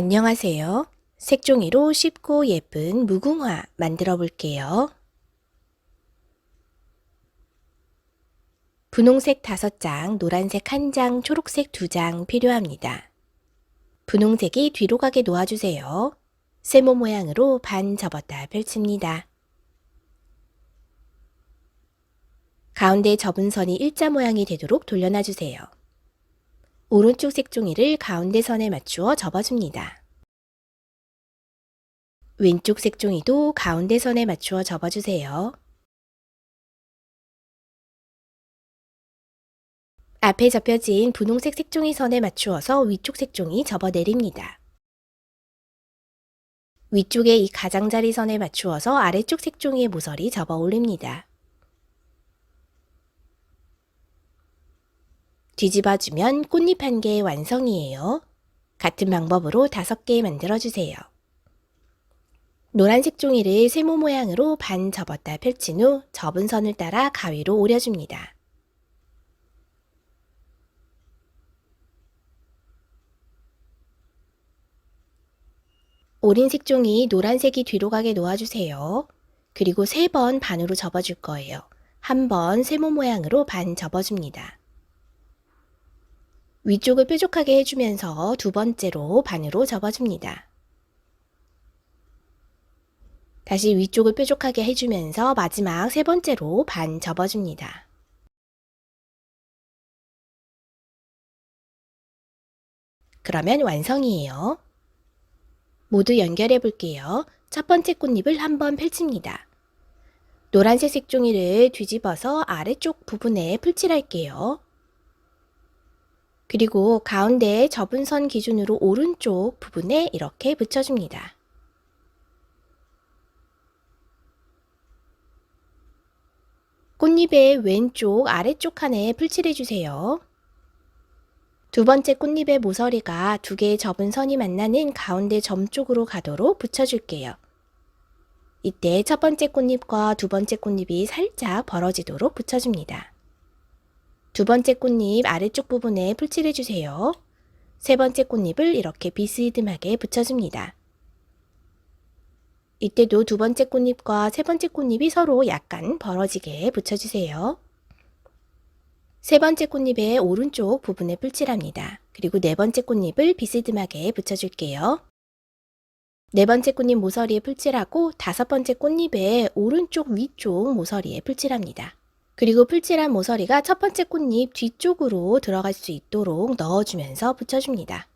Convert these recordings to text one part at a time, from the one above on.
안녕하세요. 색종이로 쉽고 예쁜 무궁화 만들어 볼게요. 분홍색 5장, 노란색 1장, 초록색 2장 필요합니다. 분홍색이 뒤로 가게 놓아주세요. 세모 모양으로 반 접었다 펼칩니다. 가운데 접은 선이 일자 모양이 되도록 돌려놔주세요. 오른쪽 색종이를 가운데 선에 맞추어 접어줍니다. 왼쪽 색종이도 가운데 선에 맞추어 접어주세요. 앞에 접혀진 분홍색 색종이 선에 맞추어서 위쪽 색종이 접어내립니다. 위쪽에 이 가장자리 선에 맞추어서 아래쪽 색종이의 모서리 접어 올립니다. 뒤집어주면 꽃잎 한 개의 완성이에요. 같은 방법으로 다섯 개 만들어주세요. 노란색 종이를 세모 모양으로 반 접었다 펼친 후 접은 선을 따라 가위로 오려줍니다. 오린 색 종이 노란색이 뒤로 가게 놓아주세요. 그리고 세 번 반으로 접어줄 거예요. 한 번 세모 모양으로 반 접어줍니다. 위쪽을 뾰족하게 해주면서 두 번째로 반으로 접어줍니다. 다시 위쪽을 뾰족하게 해주면서 마지막 세 번째로 반 접어줍니다. 그러면 완성이에요. 모두 연결해 볼게요. 첫 번째 꽃잎을 한번 펼칩니다. 노란색 색종이를 뒤집어서 아래쪽 부분에 풀칠할게요. 그리고 가운데 접은 선 기준으로 오른쪽 부분에 이렇게 붙여줍니다. 꽃잎의 왼쪽 아래쪽 칸에 풀칠해주세요. 두 번째 꽃잎의 모서리가 두 개의 접은 선이 만나는 가운데 점 쪽으로 가도록 붙여줄게요. 이때 첫 번째 꽃잎과 두 번째 꽃잎이 살짝 벌어지도록 붙여줍니다. 두 번째 꽃잎 아래쪽 부분에 풀칠해주세요. 세 번째 꽃잎을 이렇게 비스듬하게 붙여줍니다. 이때도 두 번째 꽃잎과 세 번째 꽃잎이 서로 약간 벌어지게 붙여주세요. 세 번째 꽃잎의 오른쪽 부분에 풀칠합니다. 그리고 네 번째 꽃잎을 비스듬하게 붙여줄게요. 네 번째 꽃잎 모서리에 풀칠하고 다섯 번째 꽃잎의 오른쪽 위쪽 모서리에 풀칠합니다. 그리고 풀칠한 모서리가 첫 번째 꽃잎 뒤쪽으로 들어갈 수 있도록 넣어주면서 붙여줍니다.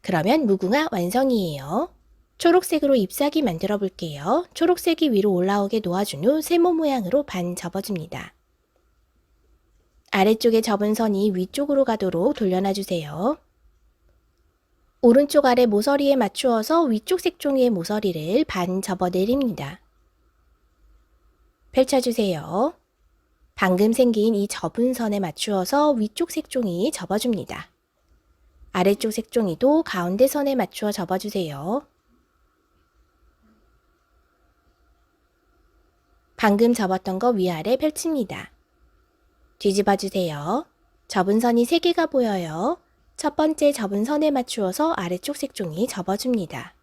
그러면 무궁화 완성이에요. 초록색으로 잎사귀 만들어 볼게요. 초록색이 위로 올라오게 놓아준 후 세모 모양으로 반 접어줍니다. 아래쪽에 접은 선이 위쪽으로 가도록 돌려놔 주세요. 오른쪽 아래 모서리에 맞추어서 위쪽 색종이의 모서리를 반 접어 내립니다. 펼쳐주세요. 방금 생긴 이 접은 선에 맞추어서 위쪽 색종이 접어줍니다. 아래쪽 색종이도 가운데 선에 맞추어 접어주세요. 방금 접었던 거 위아래 펼칩니다. 뒤집어 주세요. 접은 선이 3개가 보여요. 첫 번째 접은 선에 맞추어서 아래쪽 색종이 접어줍니다.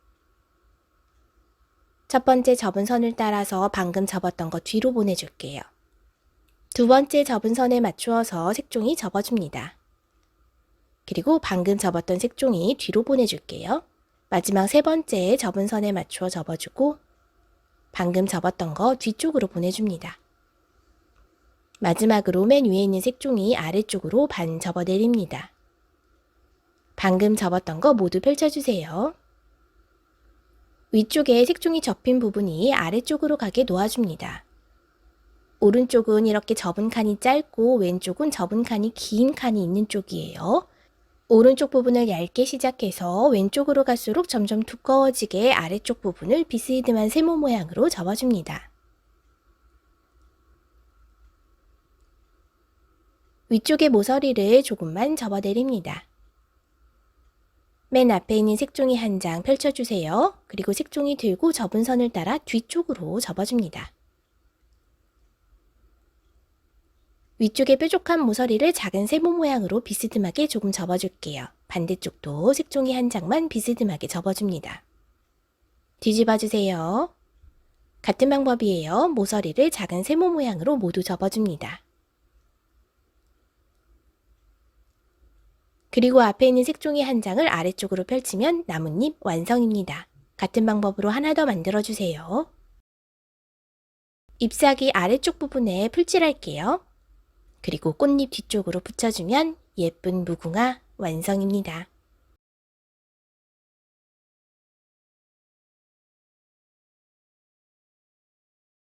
첫 번째 접은 선을 따라서 방금 접었던 거 뒤로 보내줄게요. 두 번째 접은 선에 맞추어서 색종이 접어줍니다. 그리고 방금 접었던 색종이 뒤로 보내줄게요. 마지막 세 번째 접은 선에 맞추어 접어주고 방금 접었던 거 뒤쪽으로 보내줍니다. 마지막으로 맨 위에 있는 색종이 아래쪽으로 반 접어 내립니다. 방금 접었던 거 모두 펼쳐주세요. 위쪽에 색종이 접힌 부분이 아래쪽으로 가게 놓아줍니다. 오른쪽은 이렇게 접은 칸이 짧고 왼쪽은 접은 칸이 긴 칸이 있는 쪽이에요. 오른쪽 부분을 얇게 시작해서 왼쪽으로 갈수록 점점 두꺼워지게 아래쪽 부분을 비스듬한 세모 모양으로 접어줍니다. 위쪽의 모서리를 조금만 접어내립니다. 맨 앞에 있는 색종이 한 장 펼쳐주세요. 그리고 색종이 들고 접은 선을 따라 뒤쪽으로 접어줍니다. 위쪽에 뾰족한 모서리를 작은 세모 모양으로 비스듬하게 조금 접어줄게요. 반대쪽도 색종이 한 장만 비스듬하게 접어줍니다. 뒤집어 주세요. 같은 방법이에요. 모서리를 작은 세모 모양으로 모두 접어줍니다. 그리고 앞에 있는 색종이 한 장을 아래쪽으로 펼치면 나뭇잎 완성입니다. 같은 방법으로 하나 더 만들어주세요. 잎사귀 아래쪽 부분에 풀칠할게요. 그리고 꽃잎 뒤쪽으로 붙여주면 예쁜 무궁화 완성입니다.